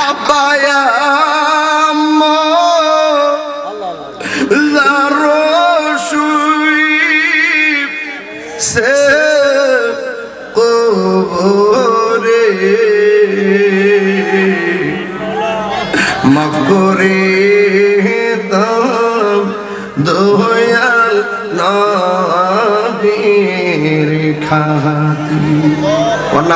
আব্বায়া মাফ করে দাম দয়াল নবীর খাতি কোন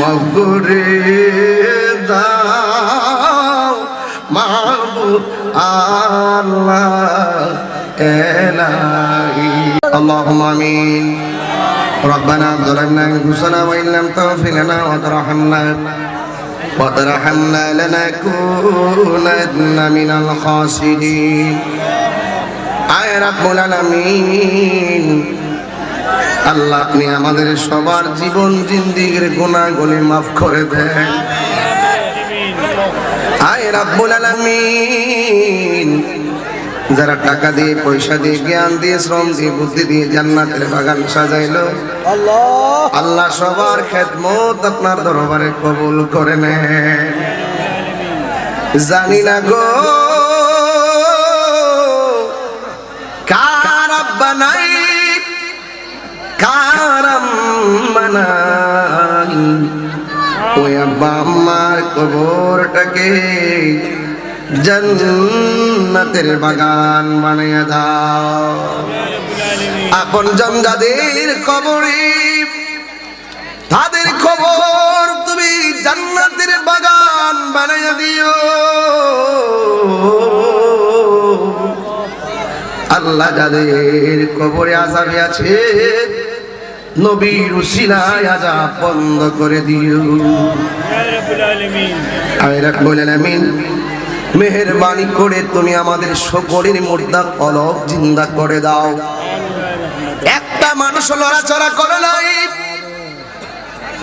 মগরে দাও মাহবুব আল্লাহ এলাহি اللهم آمين ربنا ظلمنا أنفسنا وإن لم تغفر لنا وترحمنا وترحمنا لنكونن من الخاسرين আয় রাব্বুল আলামিন আল্লাহ আপনি আমাদের সবার জীবন জিন্দিগির গুনাহগুলি মাফ করে দেন। আয় রাব্বুল আলামিন। যারা টাকা দিয়ে, পয়সা দিয়ে, জ্ঞান দিয়ে, শ্রম দিয়ে, বুদ্ধি দিয়ে জান্নাতের বাগান সাজাইলো, আল্লাহ সবার খেদমত আপনার দরবারে কবুল করে নেন। জানি না গো, কার আব্বা নাই? নাই। ওই আব্বা আম্মার কবরটাকে জান্নাতের বাগান বানিয়ে দাও। আপন জন যাদের কবরে, তাদের কবর তুমি জান্নাতের বাগান বানিয়ে দিও। আল্লাহ যাদের কবরে আজাবে আছে নবীর উসিলায় আজাব বন্ধ করে দিও। আমিন। মেহরবানি করে তুমি আমাদের সকলের মুর্দা কলক জিন্দা করে দাও। একটা মানুষ লড়াচড়া করে নাই।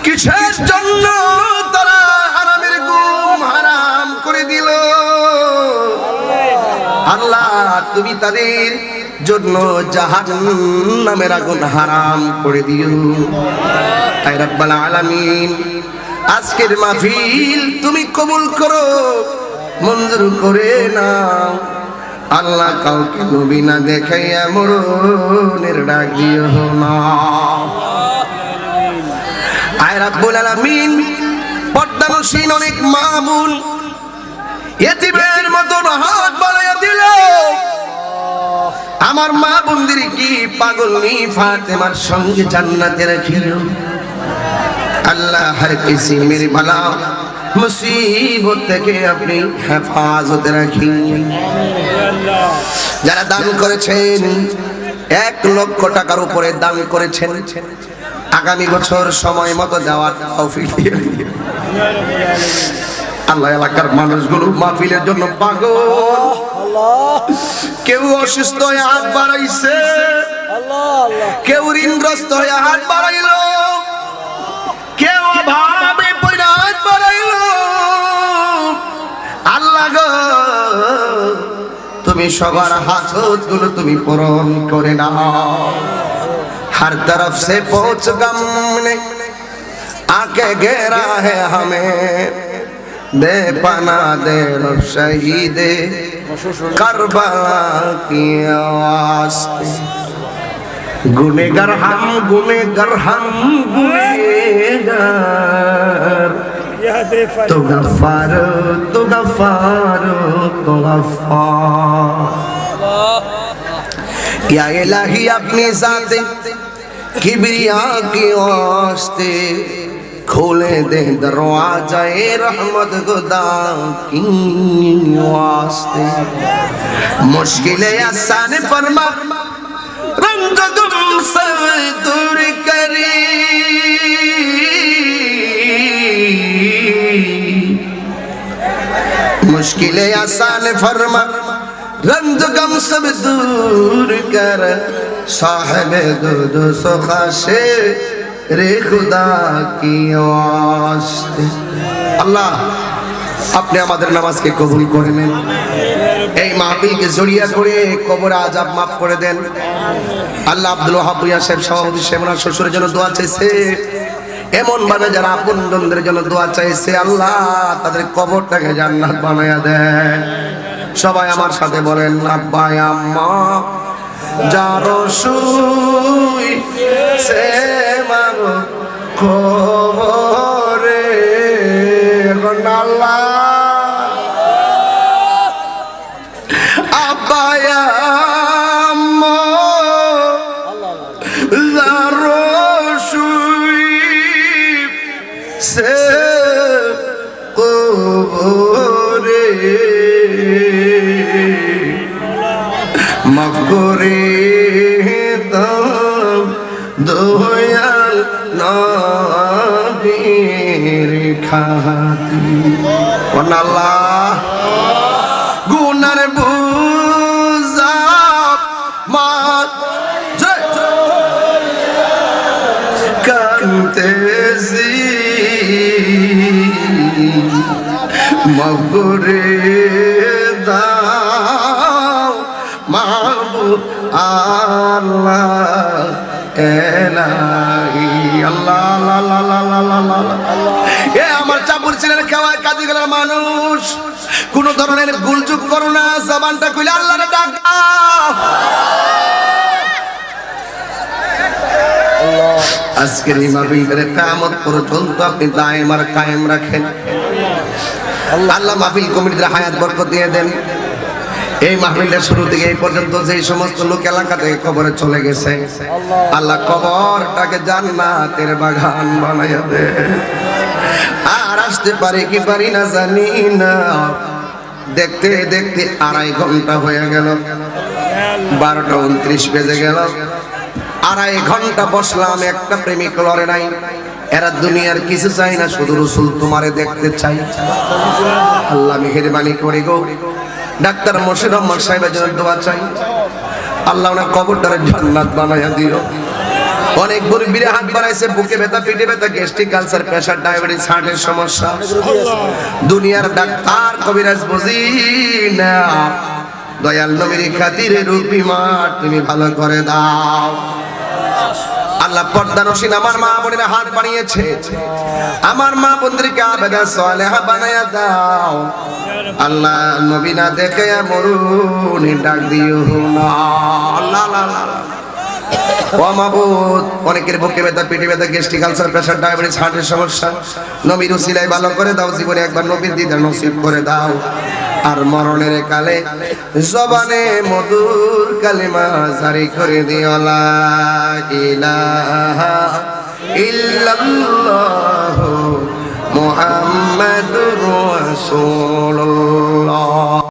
কিসের জন্য তারা হারামের গুম হারাম করে দিল? আল্লাহ, তুমি তাদের জন্য জাহান্নামের আগুন হারাম করে দিও। আয় রাব্বাল আলামিন, আজকের মাহফিল তুমি কবুল করো, মঞ্জুর করে নাও। আল্লাহ কাউকে নবী না দেখাইয়া মরণের ডাক দিও না। আয় রাব্বুল আলামিন পদ্মানসীন অনেক মামুন, এতিমের মতন হাত বাড়াইয়া দিল আমার মা বন্দির কি পাগল নি? ফাতেমার সঙ্গে জান্নাতে রাখিল আল্লাহ হর কিসি মেরি বালা মুসিবত থেকে আপনি হেফাজতে রাখি। যারা দান করেছেন, এক লক্ষ টাকার উপরে দান করেছেন, আগামী বছর সময় মতো দেওয়ার আল্লাহ এলাকার মানুষগুলো মাহফিলের জন্য পাগল। কেউ অসুস্থ হয়ে হাত বাড়াইছে কেউ ঋণগ্রস্ত হয়ে হাত বাড়াইল কেউ ভাবে পয়রা হাত বাড়াইল আল্লাহ গো তুমি সবার হাত গুলো তুমি পূরণ করে নাও हर तरफ से पहुंच गम ने आके घेरा है हमें दे पना दे रब शहीद करबला की वास्ते गुनेगर हम गुनेगर हम गुनेगर तो गफ्फार तो गफ्फार तो गफ्फार या इलाही अपनी जाते किबरिया के वास्ते। کھولے دے دروازہ رحمت خدا کی واسطے۔ مشکل آسان فرما، رنگ گم سر دور کری مشکل آسان فرما، رنگ گم سب دور کر۔ صاحب دو دو سخاشے রে খুদা, কি আল্লাহ, আপনি আমাদের নামাজকে কবুল করে নেন। এই মাহফিলকে জড়িয়া করে কবর আজাব মাফ করে দেন। আল্লাহ আব্দুল হাবুয়া সাহেব সভাপতি শেমনা শ্বশুরের জন্য দোয়া চাইছে। এমন ভাবে যারা আপন জনদের জন্য দোয়া চাইছে, আল্লাহ তাদের কবরটাকে জান্নাত বানায়া দেন। সবাই আমার সাথে বলেন আব্বাই আম্মা যার সুই সে মানো খবরে এখন আল্লাহ আব্বাই সুই সে খাতি। আল্লাহ গুনার বুঝা মা জয়। মগরে দাও। মাহবুব আল্লাহ এলাহি। আল্লাহ আল্লাহ আল্লাহ আল্লাহ এ গেলার মানুষ। কোন ধরনের গুলচুক করো না, জবানটা কইলে আজকের মাহফিলের কামত পর্যন্ত আপনি আর কায়েম রাখেন। আল্লাহ মাহফিল হায়াত বরকত দিয়ে দেন। এই মাহফিলটা শুরু থেকে এই পর্যন্ত যে সমস্ত লোক এলাকা থেকে কবরে চলে গেছে, আল্লাহ কবরটাকে জান্নাতের বাগান বানাইয়া আসতে পারি কি পারি না জানি না। দেখতে দেখতে আড়াই ঘণ্টা হয়ে গেল। বারোটা উনত্রিশ বেজে গেল। আড়াই ঘণ্টা বসলাম, একটা প্রেমিক লড়ে নাই। এরা দুনিয়ার কিছু চাই না, শুধু রসুল তোমারে দেখতে চাই। আল্লাহ মেহেরবানি করে গো। ডাক্তার রহমান সাহেবের জন্য দোয়া চাই। আল্লাহ ওনার কবরটারে জান্নাত বানাইয়া দিও। অনেক মুরব্বীরা হাত বাড়াইছে, বুকে ব্যথা, পিঠে ব্যথা, গ্যাস্ট্রিক কালচার প্রেশার, ডায়াবেটিস, হার্টের সমস্যা। দুনিয়ার ডাক্তার কবিরাজ বুঝি না দয়াল নবীর খাতিরে রূপী মাঠ তুমি ভালো করে দাও। আল্লাহ পর্দা আমার মা বোনেরা হাত বানিয়েছে আমার মা বোনদেরকে আবেদা সলেহা বানায়া দাও। আল্লাহ নবী না দেখে মরুনি ডাক দিও না। আল্লাহ আল্লাহ। আল্লাহ অনেকের বুকে ব্যথা, পেটে ব্যথা, গ্যাস্ট্রিক আলসার, প্রেশার, ডায়াবেটিস সমস্যা। নবীর উসিলাই ভালো করে দাও, জীবনে একবার নবীর দিদার নসিব করে দাও। আর মরণের কালে জবানে মধুর কালিমা জারি করে দিও, লা ইলাহা ইল্লাল্লাহু মুহাম্মাদুর রাসূল